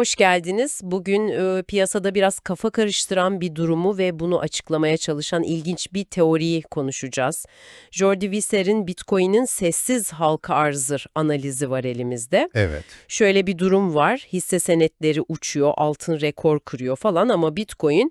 Hoş geldiniz. Bugün e, piyasada biraz kafa karıştıran bir durumu ve bunu açıklamaya çalışan ilginç bir teoriyi konuşacağız. Jordi Visser'in Bitcoin'in sessiz halka arzır analizi var elimizde. Evet. Şöyle bir durum var. Hisse senetleri uçuyor, altın rekor kırıyor falan ama Bitcoin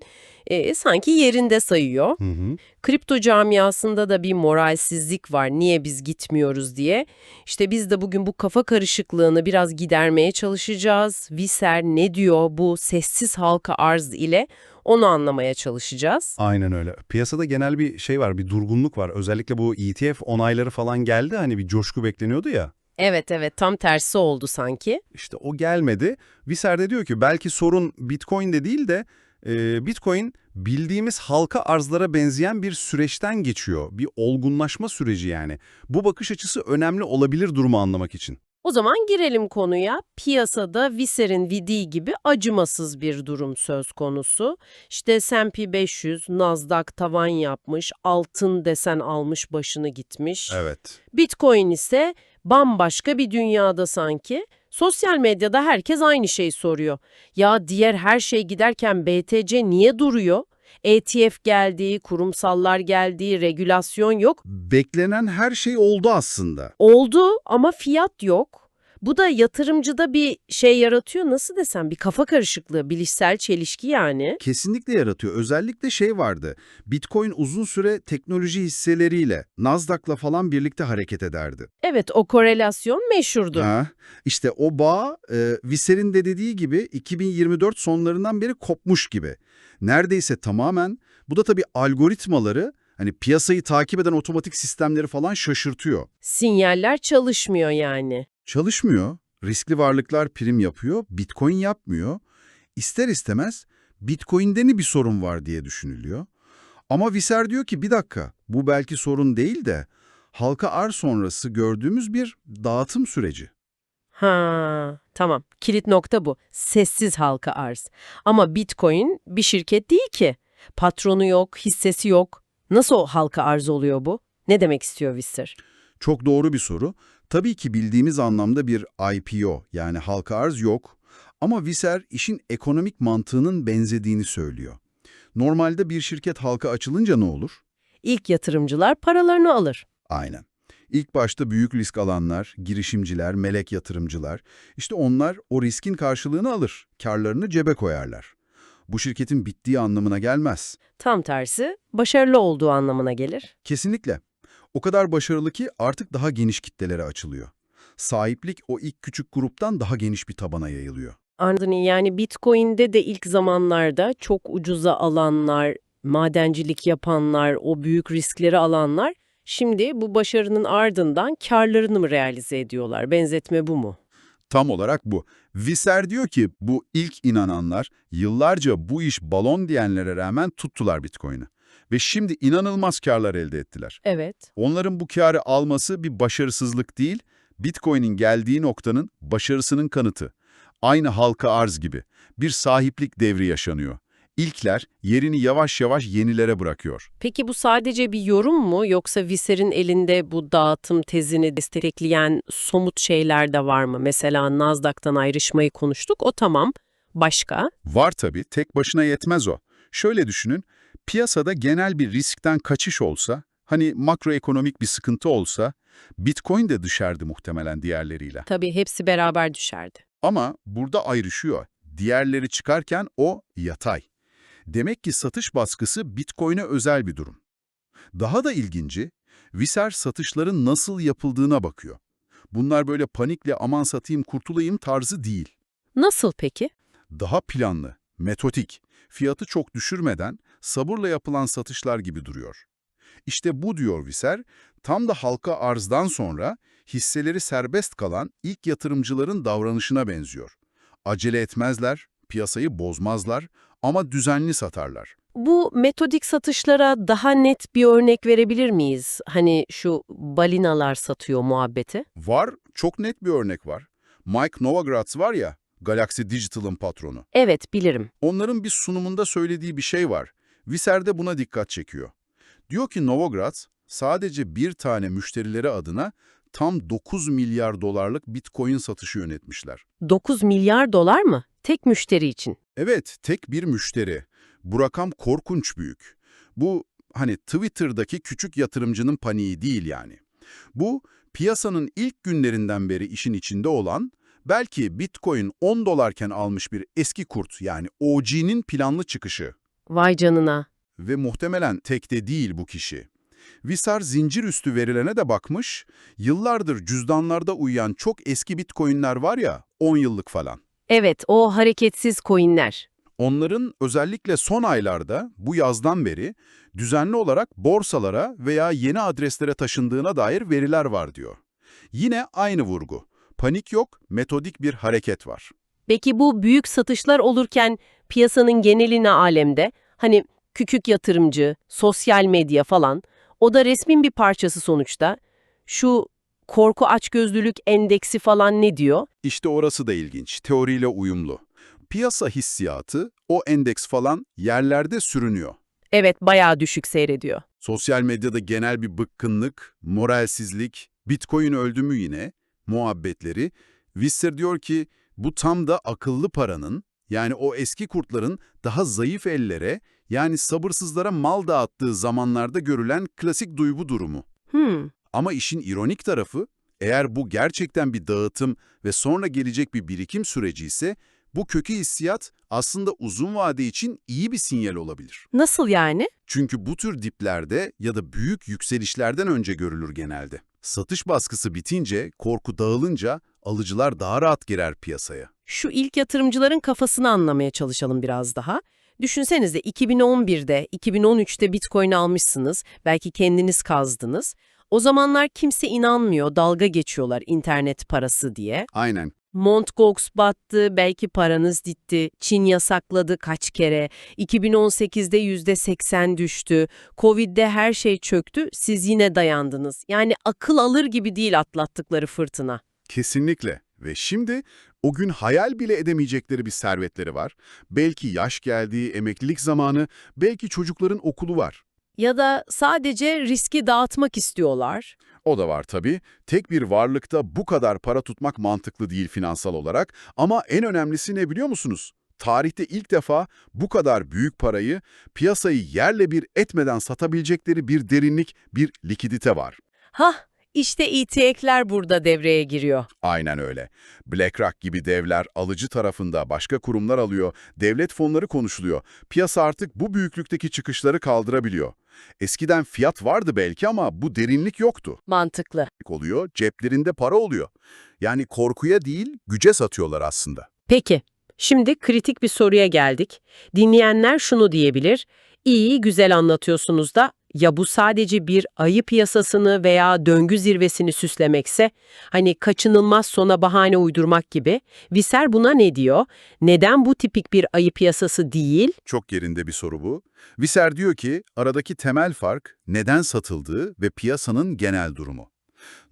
e, sanki yerinde sayıyor. Hı hı. Kripto camiasında da bir moralsizlik var. Niye biz gitmiyoruz diye. İşte biz de bugün bu kafa karışıklığını biraz gidermeye çalışacağız. Visser ne diyor bu sessiz halka arz ile onu anlamaya çalışacağız. Aynen öyle. Piyasada genel bir şey var, bir durgunluk var. Özellikle bu ETF onayları falan geldi. Hani bir coşku bekleniyordu ya. Evet evet tam tersi oldu sanki. İşte o gelmedi. Visser de diyor ki belki sorun Bitcoin'de değil de e, Bitcoin bildiğimiz halka arzlara benzeyen bir süreçten geçiyor. Bir olgunlaşma süreci yani. Bu bakış açısı önemli olabilir durumu anlamak için. O zaman girelim konuya. Piyasada Visser'in dediği gibi acımasız bir durum söz konusu. İşte S&P 500, Nasdaq tavan yapmış, altın desen almış başını gitmiş. Evet. Bitcoin ise bambaşka bir dünyada sanki. Sosyal medyada herkes aynı şeyi soruyor. Ya diğer her şey giderken BTC niye duruyor? ETF geldi, kurumsallar geldi, regülasyon yok. Beklenen her şey oldu aslında. Oldu ama fiyat yok. Bu da yatırımcıda bir şey yaratıyor. Nasıl desem bir kafa karışıklığı, bilişsel çelişki yani. Kesinlikle yaratıyor. Özellikle şey vardı. Bitcoin uzun süre teknoloji hisseleriyle, Nasdaq'la falan birlikte hareket ederdi. Evet o korelasyon meşhurdur. Ha, işte o bağ, e, Visser'in de dediği gibi 2024 sonlarından beri kopmuş gibi. Neredeyse tamamen. Bu da tabii algoritmaları, hani piyasayı takip eden otomatik sistemleri falan şaşırtıyor. Sinyaller çalışmıyor yani. Çalışmıyor. Riskli varlıklar prim yapıyor, Bitcoin yapmıyor. İster istemez Bitcoin'de mi bir sorun var diye düşünülüyor. Ama Visser diyor ki bir dakika bu belki sorun değil de halka arz sonrası gördüğümüz bir dağıtım süreci. Ha, tamam. Kilit nokta bu. Sessiz halka arz. Ama Bitcoin bir şirket değil ki. Patronu yok, hissesi yok. Nasıl o halka arz oluyor bu? Ne demek istiyor Visser? Çok doğru bir soru. Tabii ki bildiğimiz anlamda bir IPO yani halka arz yok. Ama Visser işin ekonomik mantığının benzediğini söylüyor. Normalde bir şirket halka açılınca ne olur? İlk yatırımcılar paralarını alır. Aynen. İlk başta büyük risk alanlar, girişimciler, melek yatırımcılar, işte onlar o riskin karşılığını alır, karlarını cebe koyarlar. Bu şirketin bittiği anlamına gelmez. Tam tersi, başarılı olduğu anlamına gelir. Kesinlikle. O kadar başarılı ki artık daha geniş kitlelere açılıyor. Sahiplik o ilk küçük gruptan daha geniş bir tabana yayılıyor. Anladın yani Bitcoin'de de ilk zamanlarda çok ucuza alanlar, madencilik yapanlar, o büyük riskleri alanlar şimdi bu başarının ardından karlarını mı realize ediyorlar? Benzetme bu mu? Tam olarak bu. Visser diyor ki bu ilk inananlar yıllarca bu iş balon diyenlere rağmen tuttular Bitcoin'i. Ve şimdi inanılmaz karlar elde ettiler. Evet. Onların bu karı alması bir başarısızlık değil, Bitcoin'in geldiği noktanın başarısının kanıtı. Aynı halka arz gibi bir sahiplik devri yaşanıyor. İlkler yerini yavaş yavaş yenilere bırakıyor. Peki bu sadece bir yorum mu yoksa Visser'in elinde bu dağıtım tezini destekleyen somut şeyler de var mı? Mesela Nasdaq'tan ayrışmayı konuştuk, o tamam. Başka? Var tabii, tek başına yetmez o. Şöyle düşünün, piyasada genel bir riskten kaçış olsa, hani makroekonomik bir sıkıntı olsa, Bitcoin de düşerdi muhtemelen diğerleriyle. Tabii hepsi beraber düşerdi. Ama burada ayrışıyor. Diğerleri çıkarken o yatay. Demek ki satış baskısı Bitcoin'e özel bir durum. Daha da ilginci, Visser satışların nasıl yapıldığına bakıyor. Bunlar böyle panikle aman satayım kurtulayım tarzı değil. Nasıl peki? Daha planlı, metodik, fiyatı çok düşürmeden sabırla yapılan satışlar gibi duruyor. İşte bu diyor Visser, tam da halka arzdan sonra hisseleri serbest kalan ilk yatırımcıların davranışına benziyor. Acele etmezler, piyasayı bozmazlar ama düzenli satarlar. Bu metodik satışlara daha net bir örnek verebilir miyiz? Hani şu balinalar satıyor muhabbeti. Var, çok net bir örnek var. Mike Novogratz var ya, Galaxy Digital'ın patronu. Evet, bilirim. Onların bir sunumunda söylediği bir şey var. Visser de buna dikkat çekiyor. Diyor ki Novogratz sadece bir tane müşterileri adına tam 9 milyar dolarlık bitcoin satışı yönetmişler. 9 milyar dolar mı? tek müşteri için. Evet, tek bir müşteri. Bu rakam korkunç büyük. Bu hani Twitter'daki küçük yatırımcının paniği değil yani. Bu piyasanın ilk günlerinden beri işin içinde olan, belki Bitcoin 10 dolarken almış bir eski kurt yani OG'nin planlı çıkışı. Vay canına. Ve muhtemelen tek de değil bu kişi. Visar zincir üstü verilene de bakmış, yıllardır cüzdanlarda uyuyan çok eski bitcoinler var ya, 10 yıllık falan. Evet, o hareketsiz coinler. Onların özellikle son aylarda bu yazdan beri düzenli olarak borsalara veya yeni adreslere taşındığına dair veriler var diyor. Yine aynı vurgu. Panik yok, metodik bir hareket var. Peki bu büyük satışlar olurken piyasanın geneline alemde, hani küçük yatırımcı, sosyal medya falan, o da resmin bir parçası sonuçta. Şu korku açgözlülük endeksi falan ne diyor? İşte orası da ilginç, teoriyle uyumlu. Piyasa hissiyatı, o endeks falan yerlerde sürünüyor. Evet, bayağı düşük seyrediyor. Sosyal medyada genel bir bıkkınlık, moralsizlik, Bitcoin öldü mü yine, muhabbetleri. Visser diyor ki bu tam da akıllı paranın, yani o eski kurtların daha zayıf ellere, yani sabırsızlara mal dağıttığı zamanlarda görülen klasik duygu durumu. Hmm, Ama işin ironik tarafı, eğer bu gerçekten bir dağıtım ve sonra gelecek bir birikim süreci ise, bu kökü hissiyat aslında uzun vade için iyi bir sinyal olabilir. nasıl yani? Çünkü bu tür diplerde ya da büyük yükselişlerden önce görülür genelde. Satış baskısı bitince, korku dağılınca alıcılar daha rahat girer piyasaya. Şu ilk yatırımcıların kafasını anlamaya çalışalım biraz daha. Düşünsenize 2011'de, 2013'te Bitcoin almışsınız, belki kendiniz kazdınız. O zamanlar kimse inanmıyor, dalga geçiyorlar internet parası diye. Aynen. Mt. Gox battı, belki paranız gitti, Çin yasakladı kaç kere, 2018'de %80 düştü, Covid'de her şey çöktü, siz yine dayandınız. Yani akıl alır gibi değil atlattıkları fırtına. Kesinlikle. Ve şimdi o gün hayal bile edemeyecekleri bir servetleri var. Belki yaş geldiği emeklilik zamanı, belki çocukların okulu var. Ya da sadece riski dağıtmak istiyorlar. O da var tabii. Tek bir varlıkta bu kadar para tutmak mantıklı değil finansal olarak. Ama en önemlisi ne biliyor musunuz? Tarihte ilk defa bu kadar büyük parayı piyasayı yerle bir etmeden satabilecekleri bir derinlik, bir likidite var. Hah, işte ETF'ler burada devreye giriyor. Aynen öyle. BlackRock gibi devler alıcı tarafında başka kurumlar alıyor, devlet fonları konuşuluyor. Piyasa artık bu büyüklükteki çıkışları kaldırabiliyor. Eskiden fiyat vardı belki ama bu derinlik yoktu. Mantıklı. oluyor, ceplerinde para oluyor. Yani korkuya değil, güce satıyorlar aslında. Peki, şimdi kritik bir soruya geldik. Dinleyenler şunu diyebilir. İyi, güzel anlatıyorsunuz da ya bu sadece bir ayı piyasasını veya döngü zirvesini süslemekse, hani kaçınılmaz sona bahane uydurmak gibi, Visser buna ne diyor? Neden bu tipik bir ayı piyasası değil? Çok yerinde bir soru bu. Visser diyor ki, aradaki temel fark neden satıldığı ve piyasanın genel durumu.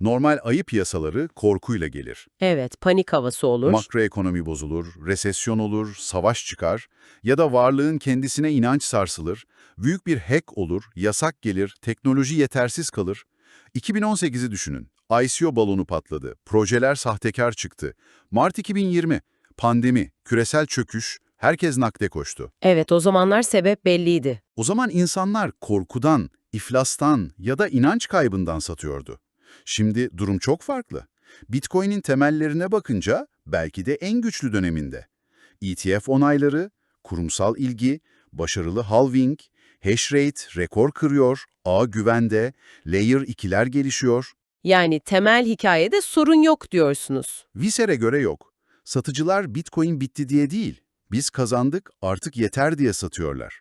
Normal ayı piyasaları korkuyla gelir. Evet, panik havası olur. Makroekonomi bozulur, resesyon olur, savaş çıkar ya da varlığın kendisine inanç sarsılır, büyük bir hack olur, yasak gelir, teknoloji yetersiz kalır. 2018'i düşünün. ICO balonu patladı, projeler sahtekar çıktı. Mart 2020, pandemi, küresel çöküş, herkes nakde koştu. Evet, o zamanlar sebep belliydi. O zaman insanlar korkudan, iflastan ya da inanç kaybından satıyordu. Şimdi durum çok farklı. Bitcoin'in temellerine bakınca belki de en güçlü döneminde. ETF onayları, kurumsal ilgi, başarılı halving, hash rate rekor kırıyor, ağ güvende, layer 2'ler gelişiyor. Yani temel hikayede sorun yok diyorsunuz. Visser'e göre yok. Satıcılar Bitcoin bitti diye değil, biz kazandık artık yeter diye satıyorlar.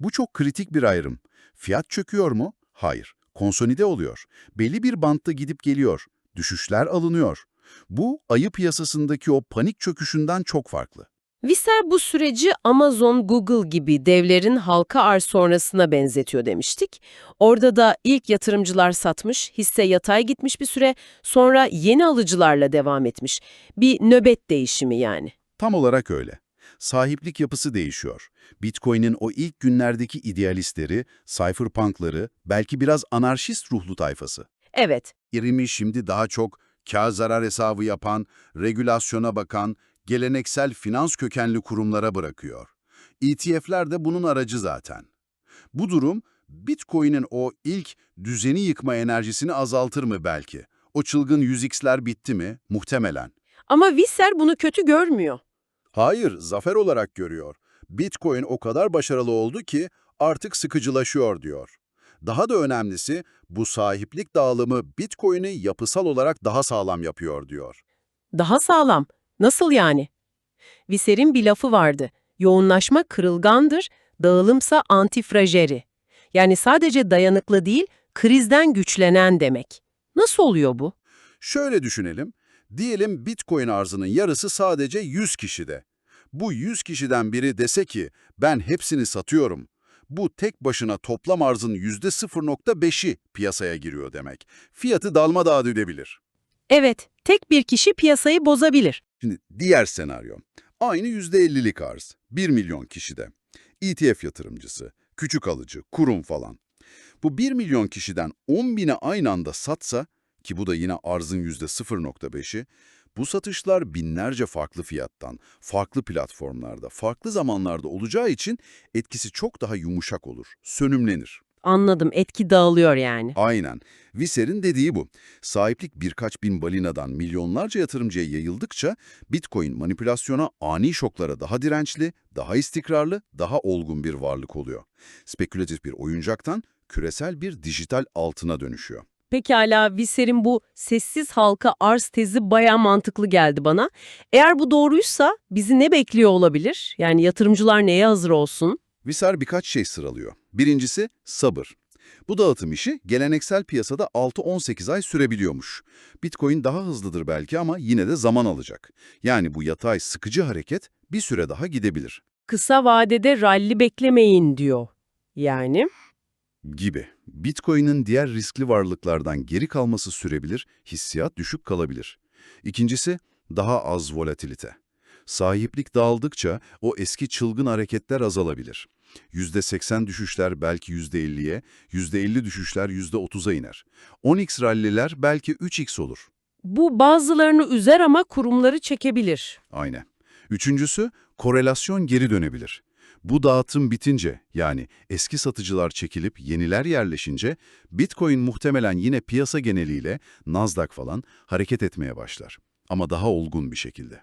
Bu çok kritik bir ayrım. Fiyat çöküyor mu? Hayır. Konsolide oluyor. Belli bir bantta gidip geliyor. Düşüşler alınıyor. Bu ayı piyasasındaki o panik çöküşünden çok farklı. Visser bu süreci Amazon, Google gibi devlerin halka arz sonrasına benzetiyor demiştik. Orada da ilk yatırımcılar satmış, hisse yatay gitmiş bir süre, sonra yeni alıcılarla devam etmiş. Bir nöbet değişimi yani. Tam olarak öyle. Sahiplik yapısı değişiyor. Bitcoin'in o ilk günlerdeki idealistleri, cypherpunkları, belki biraz anarşist ruhlu tayfası. Evet, İrimi şimdi daha çok kar zarar hesabı yapan, regülasyona bakan, geleneksel finans kökenli kurumlara bırakıyor. ETF'ler de bunun aracı zaten. Bu durum Bitcoin'in o ilk düzeni yıkma enerjisini azaltır mı belki? O çılgın 100x'ler bitti mi? Muhtemelen. Ama Visser bunu kötü görmüyor. Hayır, zafer olarak görüyor. Bitcoin o kadar başarılı oldu ki artık sıkıcılaşıyor diyor. Daha da önemlisi bu sahiplik dağılımı Bitcoin'i yapısal olarak daha sağlam yapıyor diyor. Daha sağlam. Nasıl yani? Visser'in bir lafı vardı. Yoğunlaşma kırılgandır, dağılımsa antifrageri. Yani sadece dayanıklı değil, krizden güçlenen demek. Nasıl oluyor bu? Şöyle düşünelim. Diyelim Bitcoin arzının yarısı sadece 100 kişide. Bu 100 kişiden biri dese ki ben hepsini satıyorum. Bu tek başına toplam arzın %0.5'i piyasaya giriyor demek. Fiyatı dalmadağ edebilir. Evet, tek bir kişi piyasayı bozabilir. Şimdi diğer senaryo. Aynı %50'lik arz. 1 milyon kişide. ETF yatırımcısı, küçük alıcı, kurum falan. Bu 1 milyon kişiden 10 bine aynı anda satsa, ki bu da yine arzın %0.5'i, bu satışlar binlerce farklı fiyattan, farklı platformlarda, farklı zamanlarda olacağı için etkisi çok daha yumuşak olur, sönümlenir. Anladım, etki dağılıyor yani. Aynen. Visser'in dediği bu. Sahiplik birkaç bin balinadan milyonlarca yatırımcıya yayıldıkça Bitcoin manipülasyona, ani şoklara daha dirençli, daha istikrarlı, daha olgun bir varlık oluyor. Spekülatif bir oyuncaktan küresel bir dijital altına dönüşüyor. Pekala, Visser'in bu sessiz halka arz tezi bayağı mantıklı geldi bana. Eğer bu doğruysa bizi ne bekliyor olabilir? Yani yatırımcılar neye hazır olsun? Visser birkaç şey sıralıyor. Birincisi sabır. Bu dağıtım işi geleneksel piyasada 6-18 ay sürebiliyormuş. Bitcoin daha hızlıdır belki ama yine de zaman alacak. Yani bu yatay sıkıcı hareket bir süre daha gidebilir. Kısa vadede ralli beklemeyin diyor. Yani? gibi. Bitcoin'in diğer riskli varlıklardan geri kalması sürebilir, hissiyat düşük kalabilir. İkincisi, daha az volatilite. Sahiplik dağıldıkça o eski çılgın hareketler azalabilir. %80 düşüşler belki %50'ye, %50 düşüşler %30'a iner. 10x ralliler belki 3x olur. Bu bazılarını üzer ama kurumları çekebilir. Aynen. Üçüncüsü, korelasyon geri dönebilir. Bu dağıtım bitince, yani eski satıcılar çekilip yeniler yerleşince, Bitcoin muhtemelen yine piyasa geneliyle, Nasdaq falan hareket etmeye başlar. Ama daha olgun bir şekilde.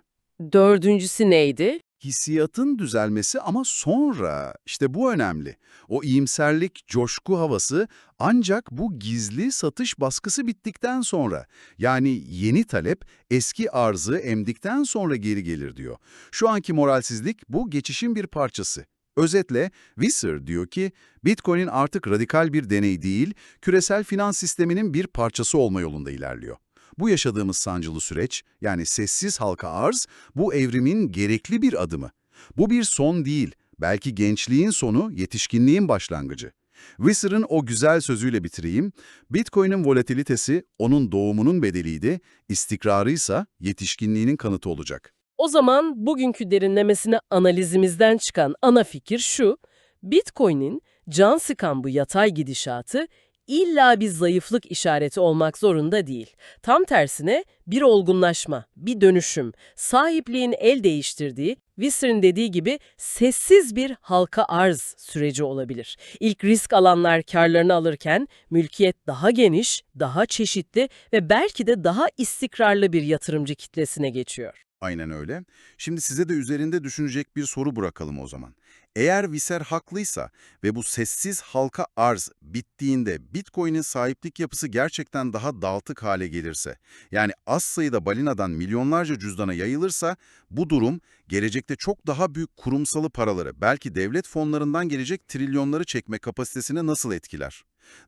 Dördüncüsü neydi? Hissiyatın düzelmesi ama sonra, işte bu önemli. O iyimserlik, coşku havası ancak bu gizli satış baskısı bittikten sonra, yani yeni talep eski arzı emdikten sonra geri gelir diyor. Şu anki moralsizlik bu geçişin bir parçası. Özetle, Visser diyor ki, Bitcoin artık radikal bir deney değil, küresel finans sisteminin bir parçası olma yolunda ilerliyor. Bu yaşadığımız sancılı süreç, yani sessiz halka arz, bu evrimin gerekli bir adımı. Bu bir son değil, belki gençliğin sonu, yetişkinliğin başlangıcı. Visser'ın o güzel sözüyle bitireyim, Bitcoin'in volatilitesi onun doğumunun bedeliydi, istikrarıysa yetişkinliğinin kanıtı olacak. O zaman bugünkü derinlemesine analizimizden çıkan ana fikir şu, Bitcoin'in can sıkan bu yatay gidişatı illa bir zayıflık işareti olmak zorunda değil. Tam tersine bir olgunlaşma, bir dönüşüm, sahipliğin el değiştirdiği, Visser'in dediği gibi sessiz bir halka arz süreci olabilir. İlk risk alanlar karlarını alırken mülkiyet daha geniş, daha çeşitli ve belki de daha istikrarlı bir yatırımcı kitlesine geçiyor. Aynen öyle. Şimdi size de üzerinde düşünecek bir soru bırakalım o zaman. Eğer Visser haklıysa ve bu sessiz halka arz bittiğinde Bitcoin'in sahiplik yapısı gerçekten daha dağıtık hale gelirse, yani az sayıda balinadan milyonlarca cüzdana yayılırsa, bu durum gelecekte çok daha büyük kurumsalı paraları, belki devlet fonlarından gelecek trilyonları çekme kapasitesini nasıl etkiler?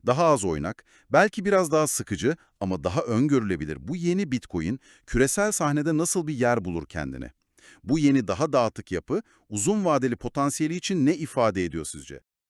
Daha az oynak, belki biraz daha sıkıcı ama daha öngörülebilir bu yeni Bitcoin küresel sahnede nasıl bir yer bulur kendini? Bu yeni daha dağıtık yapı uzun vadeli potansiyeli için ne ifade ediyor sizce?